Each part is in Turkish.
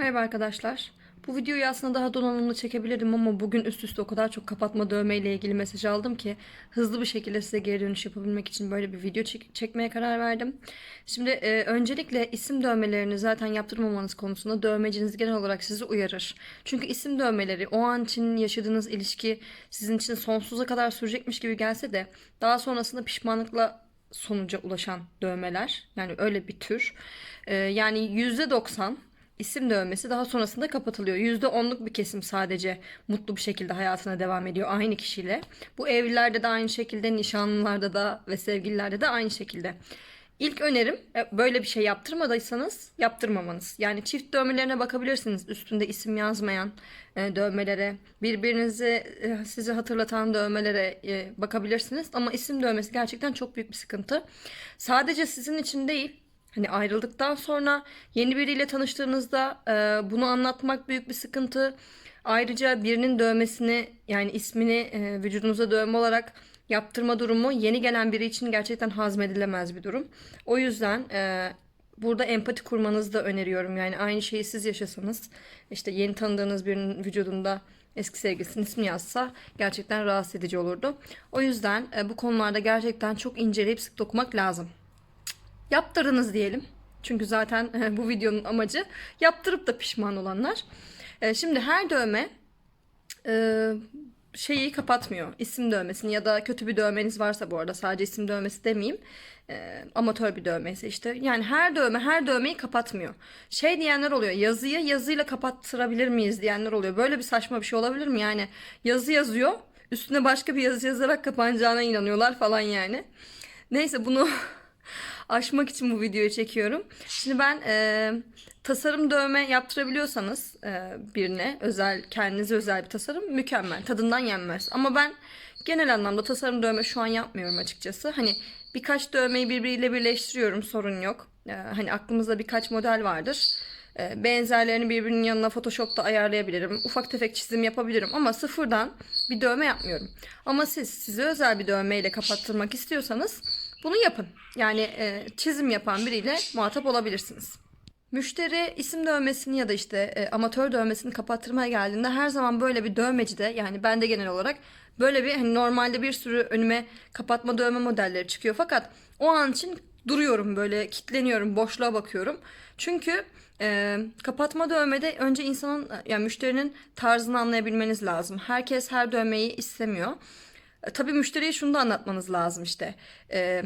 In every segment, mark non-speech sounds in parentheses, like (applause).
Merhaba arkadaşlar. Bu videoyu aslında daha donanımlı çekebilirdim ama bugün üst üste o kadar çok kapatma dövme ile ilgili mesaj aldım ki hızlı bir şekilde size geri dönüş yapabilmek için böyle bir video çek- çekmeye karar verdim. Şimdi e, öncelikle isim dövmelerini zaten yaptırmamanız konusunda dövmeciniz genel olarak sizi uyarır. Çünkü isim dövmeleri o an için yaşadığınız ilişki sizin için sonsuza kadar sürecekmiş gibi gelse de daha sonrasında pişmanlıkla sonuca ulaşan dövmeler. Yani öyle bir tür. E, yani %90 isim dövmesi daha sonrasında kapatılıyor. %10'luk bir kesim sadece mutlu bir şekilde hayatına devam ediyor aynı kişiyle. Bu evlilerde de aynı şekilde, nişanlılarda da ve sevgililerde de aynı şekilde. İlk önerim e, böyle bir şey yaptırmadıysanız yaptırmamanız. Yani çift dövmelerine bakabilirsiniz. Üstünde isim yazmayan e, dövmelere, birbirinizi e, sizi hatırlatan dövmelere bakabilirsiniz. Ama isim dövmesi gerçekten çok büyük bir sıkıntı. Sadece sizin için değil, Hani ayrıldıktan sonra yeni biriyle tanıştığınızda e, bunu anlatmak büyük bir sıkıntı. Ayrıca birinin dövmesini yani ismini e, vücudunuza dövme olarak yaptırma durumu yeni gelen biri için gerçekten hazmedilemez bir durum. O yüzden e, burada empati kurmanızı da öneriyorum. Yani aynı şeyi siz yaşasanız işte yeni tanıdığınız birinin vücudunda eski sevgilisinin ismi yazsa gerçekten rahatsız edici olurdu. O yüzden e, bu konularda gerçekten çok inceleyip sık dokumak lazım yaptırınız diyelim. Çünkü zaten (laughs) bu videonun amacı yaptırıp da pişman olanlar. E, şimdi her dövme e, şeyi kapatmıyor. İsim dövmesini ya da kötü bir dövmeniz varsa bu arada sadece isim dövmesi demeyeyim. E, amatör bir dövmeyse işte. Yani her dövme her dövmeyi kapatmıyor. Şey diyenler oluyor. Yazıyı yazıyla kapattırabilir miyiz diyenler oluyor. Böyle bir saçma bir şey olabilir mi? Yani yazı yazıyor. Üstüne başka bir yazı yazarak kapanacağına inanıyorlar falan yani. Neyse bunu (laughs) aşmak için bu videoyu çekiyorum. Şimdi ben e, tasarım dövme yaptırabiliyorsanız e, birine özel kendinize özel bir tasarım mükemmel. Tadından yenmez. Ama ben genel anlamda tasarım dövme şu an yapmıyorum açıkçası. Hani birkaç dövmeyi birbiriyle birleştiriyorum sorun yok. E, hani aklımızda birkaç model vardır. E, benzerlerini birbirinin yanına Photoshop'ta ayarlayabilirim. Ufak tefek çizim yapabilirim ama sıfırdan bir dövme yapmıyorum. Ama siz size özel bir dövmeyle kapattırmak istiyorsanız bunu yapın. Yani e, çizim yapan biriyle muhatap olabilirsiniz. Müşteri isim dövmesini ya da işte e, amatör dövmesini kapattırmaya geldiğinde her zaman böyle bir dövmecide yani ben de genel olarak böyle bir hani normalde bir sürü önüme kapatma dövme modelleri çıkıyor fakat o an için duruyorum böyle kitleniyorum boşluğa bakıyorum. Çünkü e, kapatma dövmede önce insanın yani müşterinin tarzını anlayabilmeniz lazım. Herkes her dövmeyi istemiyor. E, tabii müşteriye şunu da anlatmanız lazım işte. E,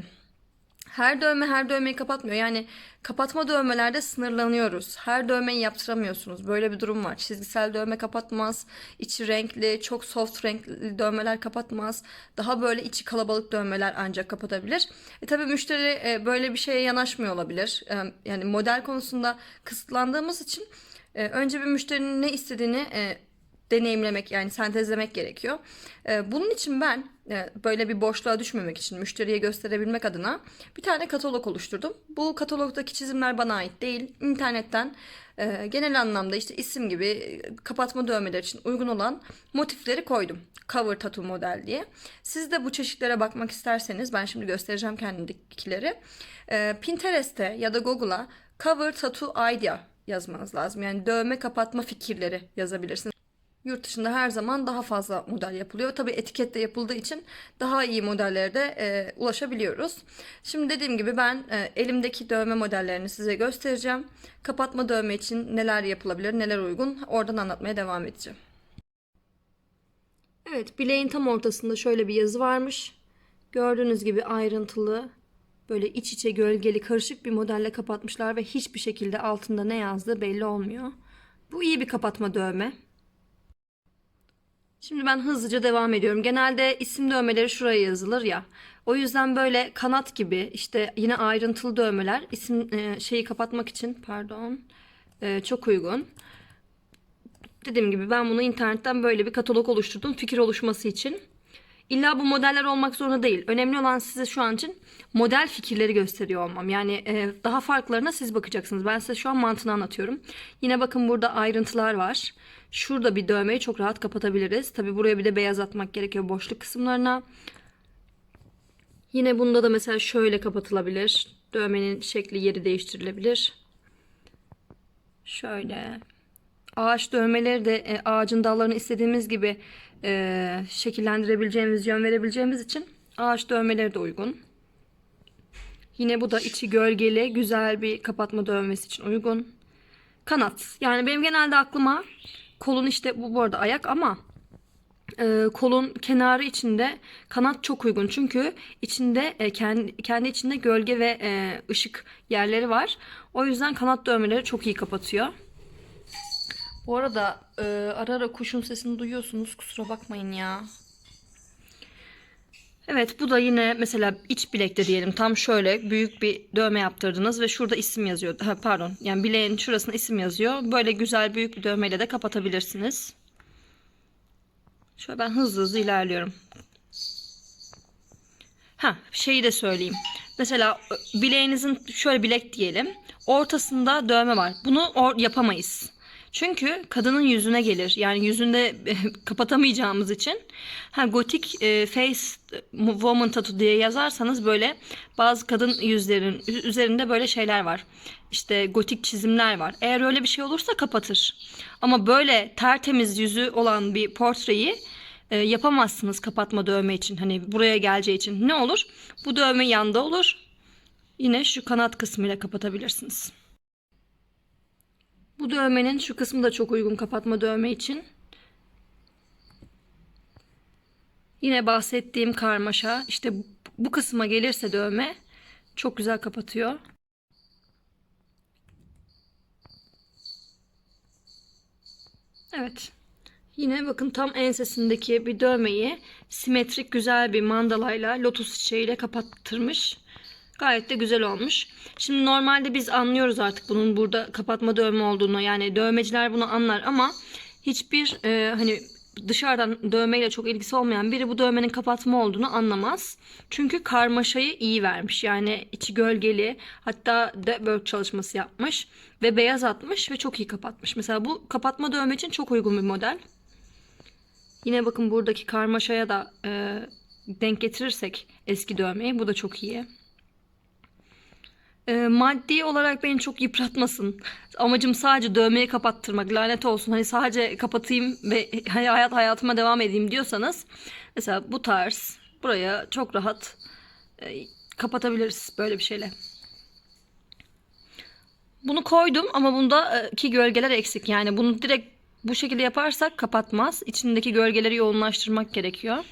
her dövme her dövmeyi kapatmıyor. Yani kapatma dövmelerde sınırlanıyoruz. Her dövmeyi yaptıramıyorsunuz. Böyle bir durum var. Çizgisel dövme kapatmaz. içi renkli, çok soft renkli dövmeler kapatmaz. Daha böyle içi kalabalık dövmeler ancak kapatabilir. E tabii müşteri e, böyle bir şeye yanaşmıyor olabilir. E, yani model konusunda kısıtlandığımız için e, önce bir müşterinin ne istediğini e, deneyimlemek yani sentezlemek gerekiyor. Ee, bunun için ben e, böyle bir boşluğa düşmemek için müşteriye gösterebilmek adına bir tane katalog oluşturdum. Bu katalogdaki çizimler bana ait değil. İnternetten e, genel anlamda işte isim gibi e, kapatma dövmeler için uygun olan motifleri koydum. Cover tattoo model diye. Siz de bu çeşitlere bakmak isterseniz ben şimdi göstereceğim kendimdekileri. Pinterest'te ya da Google'a cover tattoo idea yazmanız lazım. Yani dövme kapatma fikirleri yazabilirsiniz. Yurt dışında her zaman daha fazla model yapılıyor. Tabii etiketle yapıldığı için daha iyi modellere de e, ulaşabiliyoruz. Şimdi dediğim gibi ben e, elimdeki dövme modellerini size göstereceğim. Kapatma dövme için neler yapılabilir, neler uygun oradan anlatmaya devam edeceğim. Evet, bileğin tam ortasında şöyle bir yazı varmış. Gördüğünüz gibi ayrıntılı, böyle iç içe gölgeli, karışık bir modelle kapatmışlar ve hiçbir şekilde altında ne yazdığı belli olmuyor. Bu iyi bir kapatma dövme. Şimdi ben hızlıca devam ediyorum. Genelde isim dövmeleri şuraya yazılır ya. O yüzden böyle kanat gibi işte yine ayrıntılı dövmeler isim e, şeyi kapatmak için pardon e, çok uygun. Dediğim gibi ben bunu internetten böyle bir katalog oluşturdum fikir oluşması için. İlla bu modeller olmak zorunda değil. Önemli olan size şu an için model fikirleri gösteriyor olmam. Yani e, daha farklarına siz bakacaksınız. Ben size şu an mantığını anlatıyorum. Yine bakın burada ayrıntılar var. Şurada bir dövmeyi çok rahat kapatabiliriz. Tabi buraya bir de beyaz atmak gerekiyor boşluk kısımlarına. Yine bunda da mesela şöyle kapatılabilir. Dövmenin şekli yeri değiştirilebilir. Şöyle. ağaç dövmeleri de e, ağacın dallarını istediğimiz gibi e, şekillendirebileceğimiz, yön verebileceğimiz için ağaç dövmeleri de uygun. Yine bu da içi gölgeli, güzel bir kapatma dövmesi için uygun. Kanat. Yani benim genelde aklıma kolun işte bu bu arada ayak ama e, kolun kenarı içinde kanat çok uygun. Çünkü içinde e, kendi, kendi içinde gölge ve e, ışık yerleri var. O yüzden kanat dövmeleri çok iyi kapatıyor. Bu arada e, ara ara kuşun sesini duyuyorsunuz. Kusura bakmayın ya. Evet bu da yine mesela iç bilekte diyelim tam şöyle büyük bir dövme yaptırdınız ve şurada isim yazıyor. Ha, pardon yani bileğin şurasına isim yazıyor. Böyle güzel büyük bir dövmeyle de kapatabilirsiniz. Şöyle ben hızlı hızlı ilerliyorum. Ha şeyi de söyleyeyim. Mesela ö, bileğinizin şöyle bilek diyelim. Ortasında dövme var. Bunu yapamayız. Çünkü kadının yüzüne gelir. Yani yüzünde kapatamayacağımız için. Ha gotik e, face woman tattoo diye yazarsanız böyle bazı kadın yüzlerin üzerinde böyle şeyler var. İşte gotik çizimler var. Eğer öyle bir şey olursa kapatır. Ama böyle tertemiz yüzü olan bir portreyi e, yapamazsınız kapatma dövme için. Hani buraya geleceği için. Ne olur? Bu dövme yanda olur. Yine şu kanat kısmıyla kapatabilirsiniz. Bu dövmenin şu kısmı da çok uygun kapatma dövme için. Yine bahsettiğim karmaşa işte bu kısma gelirse dövme çok güzel kapatıyor. Evet. Yine bakın tam ensesindeki bir dövmeyi simetrik güzel bir mandalayla lotus çiçeğiyle kapattırmış. Gayet de güzel olmuş. Şimdi normalde biz anlıyoruz artık bunun burada kapatma dövme olduğunu. Yani dövmeciler bunu anlar ama hiçbir e, hani dışarıdan dövmeyle çok ilgisi olmayan biri bu dövmenin kapatma olduğunu anlamaz. Çünkü karmaşayı iyi vermiş. Yani içi gölgeli hatta de çalışması yapmış ve beyaz atmış ve çok iyi kapatmış. Mesela bu kapatma dövme için çok uygun bir model. Yine bakın buradaki karmaşaya da e, denk getirirsek eski dövmeyi bu da çok iyi. E, maddi olarak beni çok yıpratmasın. Amacım sadece dövmeyi kapattırmak. Lanet olsun. Hani sadece kapatayım ve hani hayat hayatıma devam edeyim diyorsanız mesela bu tarz buraya çok rahat e, kapatabiliriz böyle bir şeyle. Bunu koydum ama bunda e, gölgeler eksik. Yani bunu direkt bu şekilde yaparsak kapatmaz. İçindeki gölgeleri yoğunlaştırmak gerekiyor.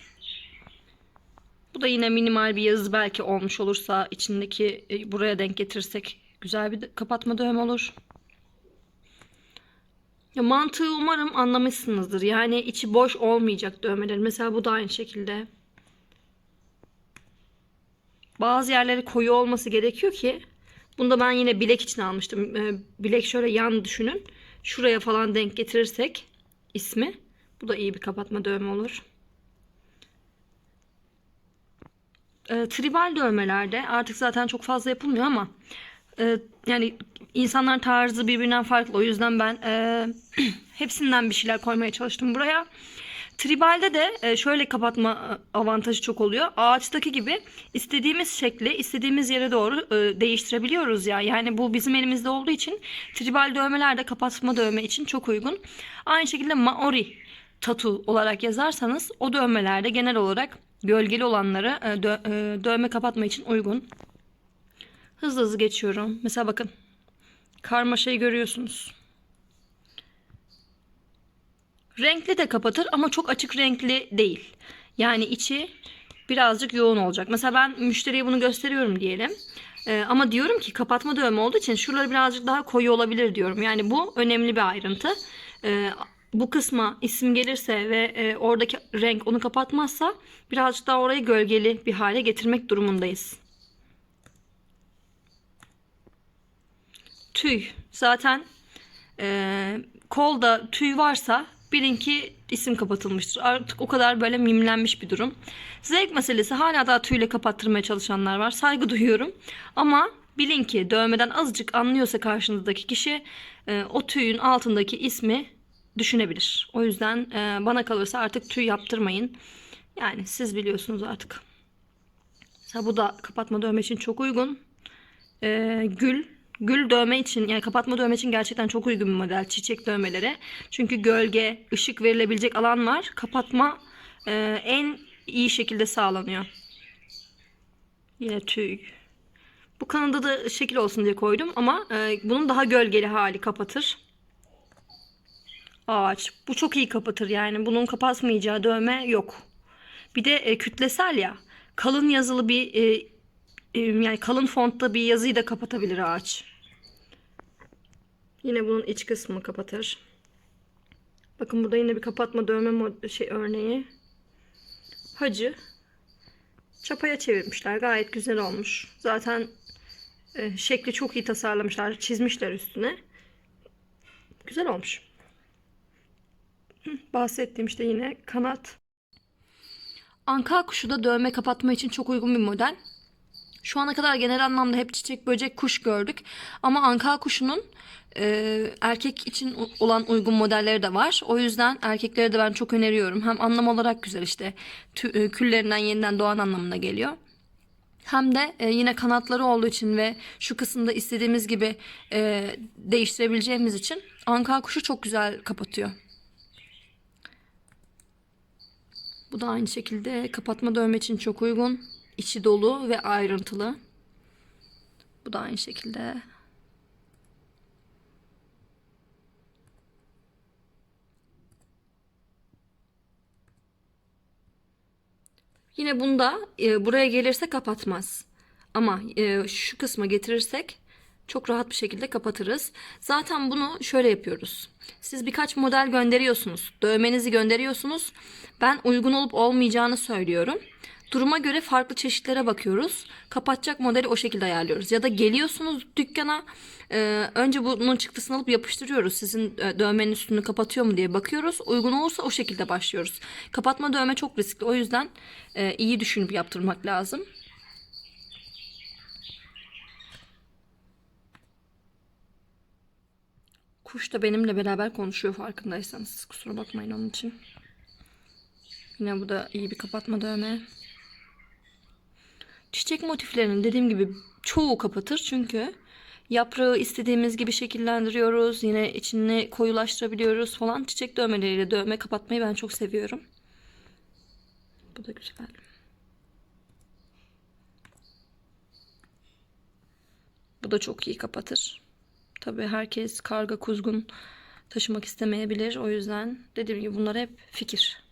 Bu da yine minimal bir yazı belki olmuş olursa içindeki e, buraya denk getirirsek güzel bir kapatma dövme olur. Ya mantığı umarım anlamışsınızdır. Yani içi boş olmayacak dövmelerin. Mesela bu da aynı şekilde. Bazı yerleri koyu olması gerekiyor ki. Bunda ben yine bilek için almıştım. Ee, bilek şöyle yan düşünün. Şuraya falan denk getirirsek ismi. Bu da iyi bir kapatma dövme olur. E, tribal dövmelerde artık zaten çok fazla yapılmıyor ama e, yani insanların tarzı birbirinden farklı. O yüzden ben e, (clears throat) hepsinden bir şeyler koymaya çalıştım buraya. Tribalde de e, şöyle kapatma e, avantajı çok oluyor. Ağaçtaki gibi istediğimiz şekli istediğimiz yere doğru e, değiştirebiliyoruz ya. Yani bu bizim elimizde olduğu için tribal dövmeler de kapatma dövme için çok uygun. Aynı şekilde Maori tatu olarak yazarsanız o dövmelerde genel olarak gölgeli olanları e, dö- e, dövme kapatma için uygun. Hızlı hızlı geçiyorum. Mesela bakın. Karmaşayı görüyorsunuz. Renkli de kapatır ama çok açık renkli değil. Yani içi birazcık yoğun olacak. Mesela ben müşteriye bunu gösteriyorum diyelim. Ee, ama diyorum ki kapatma dövme olduğu için şuraları birazcık daha koyu olabilir diyorum. Yani bu önemli bir ayrıntı. Ee, bu kısma isim gelirse ve e, oradaki renk onu kapatmazsa birazcık daha orayı gölgeli bir hale getirmek durumundayız. Tüy. Zaten e, kolda tüy varsa bilin ki isim kapatılmıştır. Artık o kadar böyle mimlenmiş bir durum. Zevk meselesi hala daha tüyle kapattırmaya çalışanlar var. Saygı (laughs) duyuyorum. Ama bilin ki dövmeden azıcık anlıyorsa karşınızdaki kişi e, o tüyün altındaki ismi düşünebilir. O yüzden e, bana kalırsa artık tüy yaptırmayın. Yani siz biliyorsunuz artık. Mesela bu da kapatma dövme için çok uygun. E, gül Gül dövme için yani kapatma dövme için gerçekten çok uygun bir model çiçek dövmeleri. Çünkü gölge, ışık verilebilecek alan var. Kapatma e, en iyi şekilde sağlanıyor. Yine tüy. Bu kanada da şekil olsun diye koydum ama e, bunun daha gölgeli hali kapatır. Ağaç. Bu çok iyi kapatır yani. Bunun kapatmayacağı dövme yok. Bir de e, kütlesel ya. Kalın yazılı bir e, e, yani kalın fontta bir yazıyı da kapatabilir ağaç. Yine bunun iç kısmını kapatır. Bakın burada yine bir kapatma dövme şey örneği. Hacı. Çapaya çevirmişler. Gayet güzel olmuş. Zaten e, şekli çok iyi tasarlamışlar. Çizmişler üstüne. Güzel olmuş. Bahsettiğim işte yine kanat. Anka kuşu da dövme kapatma için çok uygun bir model. Şu ana kadar genel anlamda hep çiçek, böcek, kuş gördük. Ama anka kuşunun e, erkek için olan uygun modelleri de var. O yüzden erkekleri de ben çok öneriyorum. Hem anlam olarak güzel işte. Tü- e, küllerinden yeniden doğan anlamına geliyor. Hem de e, yine kanatları olduğu için ve şu kısımda istediğimiz gibi e, değiştirebileceğimiz için anka kuşu çok güzel kapatıyor. Bu da aynı şekilde kapatma dövme için çok uygun. İçi dolu ve ayrıntılı. Bu da aynı şekilde. Yine bunda e, buraya gelirse kapatmaz. Ama e, şu kısma getirirsek çok rahat bir şekilde kapatırız. Zaten bunu şöyle yapıyoruz. Siz birkaç model gönderiyorsunuz. Dövmenizi gönderiyorsunuz. Ben uygun olup olmayacağını söylüyorum. Duruma göre farklı çeşitlere bakıyoruz. Kapatacak modeli o şekilde ayarlıyoruz. Ya da geliyorsunuz dükkana e, önce bunun çıktısını alıp yapıştırıyoruz. Sizin e, dövmenin üstünü kapatıyor mu diye bakıyoruz. Uygun olursa o şekilde başlıyoruz. Kapatma dövme çok riskli. O yüzden e, iyi düşünüp yaptırmak lazım. Kuş da benimle beraber konuşuyor farkındaysanız. Kusura bakmayın onun için. Yine bu da iyi bir kapatma dövme. Çiçek motiflerinin dediğim gibi çoğu kapatır çünkü yaprağı istediğimiz gibi şekillendiriyoruz. Yine içini koyulaştırabiliyoruz falan. Çiçek dövmeleriyle dövme kapatmayı ben çok seviyorum. Bu da güzel. Bu da çok iyi kapatır. Tabii herkes karga kuzgun taşımak istemeyebilir. O yüzden dediğim gibi bunlar hep fikir.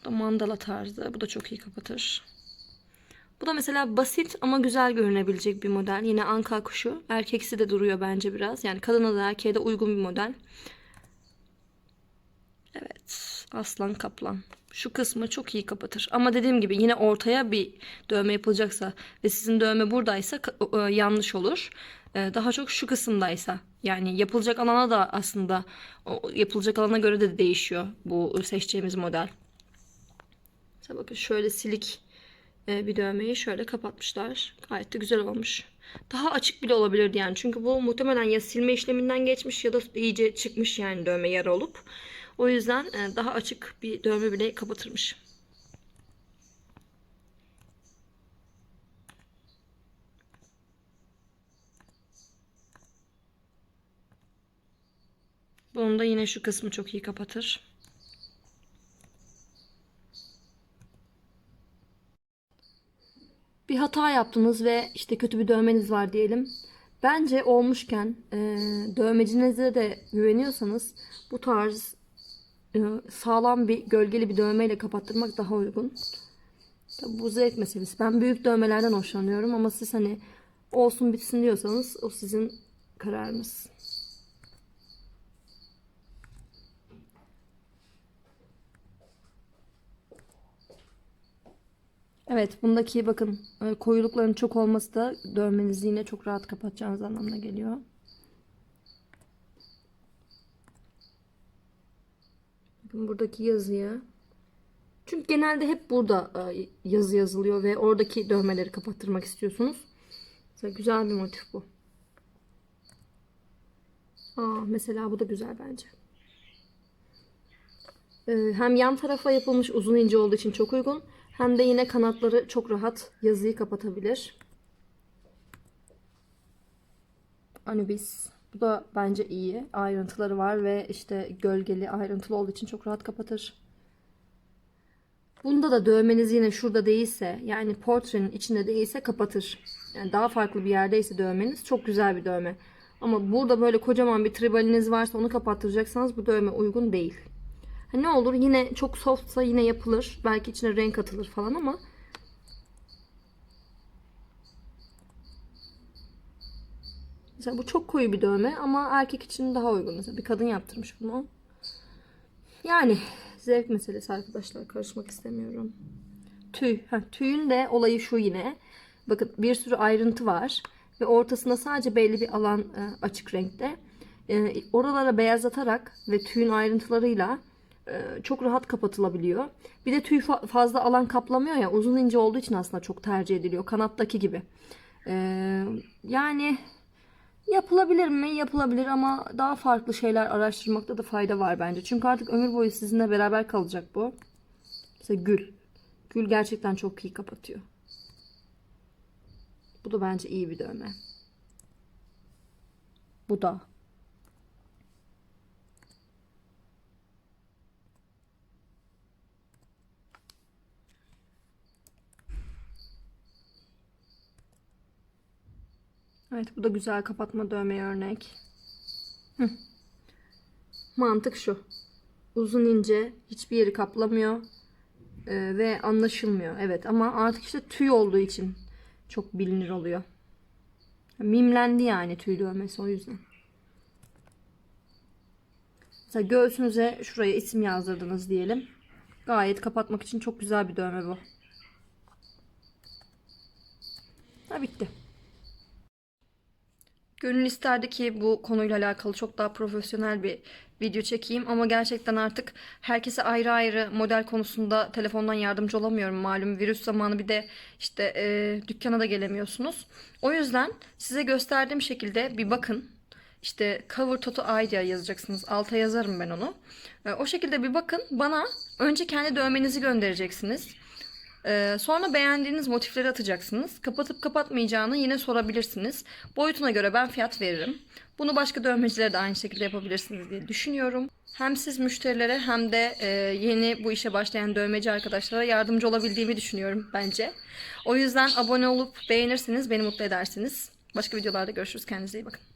Bu da mandala tarzı. Bu da çok iyi kapatır. Bu da mesela basit ama güzel görünebilecek bir model. Yine anka kuşu. Erkeksi de duruyor bence biraz. Yani kadına da erkeğe de uygun bir model. Evet. Aslan kaplan. Şu kısmı çok iyi kapatır. Ama dediğim gibi yine ortaya bir dövme yapılacaksa ve sizin dövme buradaysa yanlış olur. E, Daha çok şu kısımdaysa yani yapılacak alana da aslında yapılacak alana göre de değişiyor bu seçeceğimiz model. Mesela bakın şöyle silik e, bir dövmeyi şöyle kapatmışlar. Gayet de güzel olmuş. Daha açık bile olabilirdi yani. Çünkü bu muhtemelen ya silme işleminden geçmiş ya da iyice çıkmış yani dövme yara olup. O yüzden e, daha açık bir dövme bile kapatırmış. Bunun da yine şu kısmı çok iyi kapatır. bir hata yaptınız ve işte kötü bir dövmeniz var diyelim. Bence olmuşken e, dövmecinize de güveniyorsanız bu tarz e, sağlam bir gölgeli bir dövmeyle kapattırmak daha uygun. Tabii bu zevk meselesi. Ben büyük dövmelerden hoşlanıyorum ama siz hani olsun bitsin diyorsanız o sizin kararınız. Evet, bundaki bakın e, koyulukların çok olması da dövmenizi yine çok rahat kapatacağınız anlamına geliyor. Bakın buradaki yazıyı. Çünkü genelde hep burada e, yazı yazılıyor ve oradaki dövmeleri kapattırmak istiyorsunuz. Mesela güzel bir motif bu. Aa, mesela bu da güzel bence. Ee, Hem yan tarafa yapılmış uzun ince olduğu için çok uygun. Hem de yine kanatları çok rahat yazıyı kapatabilir. Anubis. Bu da bence iyi. Ayrıntıları var ve işte gölgeli ayrıntılı olduğu için çok rahat kapatır. Bunda da dövmeniz yine şurada değilse yani portrenin içinde değilse kapatır. Yani daha farklı bir yerdeyse dövmeniz çok güzel bir dövme. Ama burada böyle kocaman bir tribaliniz varsa onu kapattıracaksanız bu dövme uygun değil. Ha ne olur yine çok softsa yine yapılır. Belki içine renk atılır falan ama Mesela bu çok koyu bir dövme ama erkek için daha uygun. Mesela bir kadın yaptırmış bunu. Yani zevk meselesi arkadaşlar. Karışmak istemiyorum. Tüy. Heh, tüyün de olayı şu yine. Bakın bir sürü ayrıntı var. Ve ortasında sadece belli bir alan e, açık renkte. E, oralara beyazlatarak ve tüyün ayrıntılarıyla çok rahat kapatılabiliyor. Bir de tüy fa- fazla alan kaplamıyor ya. Uzun ince olduğu için aslında çok tercih ediliyor. Kanattaki gibi. E, yani Yapılabilir mi? Yapılabilir ama daha farklı şeyler araştırmakta da fayda var bence. Çünkü artık ömür boyu sizinle beraber kalacak bu. Mesela gül. Gül gerçekten çok iyi kapatıyor. Bu da bence iyi bir dövme. Bu da. Evet bu da güzel kapatma dövmeye örnek. Hı. Mantık şu. Uzun ince hiçbir yeri kaplamıyor Ee, ve anlaşılmıyor. Evet ama artık işte tüy olduğu için çok bilinir oluyor. Mimlendi yani tüy dövmesi o yüzden. Mesela göğsünüze şuraya isim yazdırdınız diyelim. Gayet kapatmak için çok güzel bir dövme bu. Ha bitti. Gönül isterdi ki bu konuyla alakalı çok daha profesyonel bir video çekeyim ama gerçekten artık herkese ayrı ayrı model konusunda telefondan yardımcı olamıyorum malum virüs zamanı bir de işte e, dükkana da gelemiyorsunuz. O yüzden size gösterdiğim şekilde bir bakın. İşte cover toto idea yazacaksınız. Alta yazarım ben onu. E, o şekilde bir bakın. Bana önce kendi dövmenizi göndereceksiniz. Ee, sonra beğendiğiniz motifleri atacaksınız. Kapatıp kapatmayacağını yine sorabilirsiniz. Boyutuna göre ben fiyat veririm. Bunu başka dövmecilere de aynı şekilde yapabilirsiniz diye düşünüyorum. Hem siz müşterilere hem de e, yeni bu işe başlayan dövmeci arkadaşlara yardımcı olabildiğimi düşünüyorum bence. O yüzden abone olup beğenirseniz beni mutlu edersiniz. Başka videolarda görüşürüz. Kendinize iyi bakın.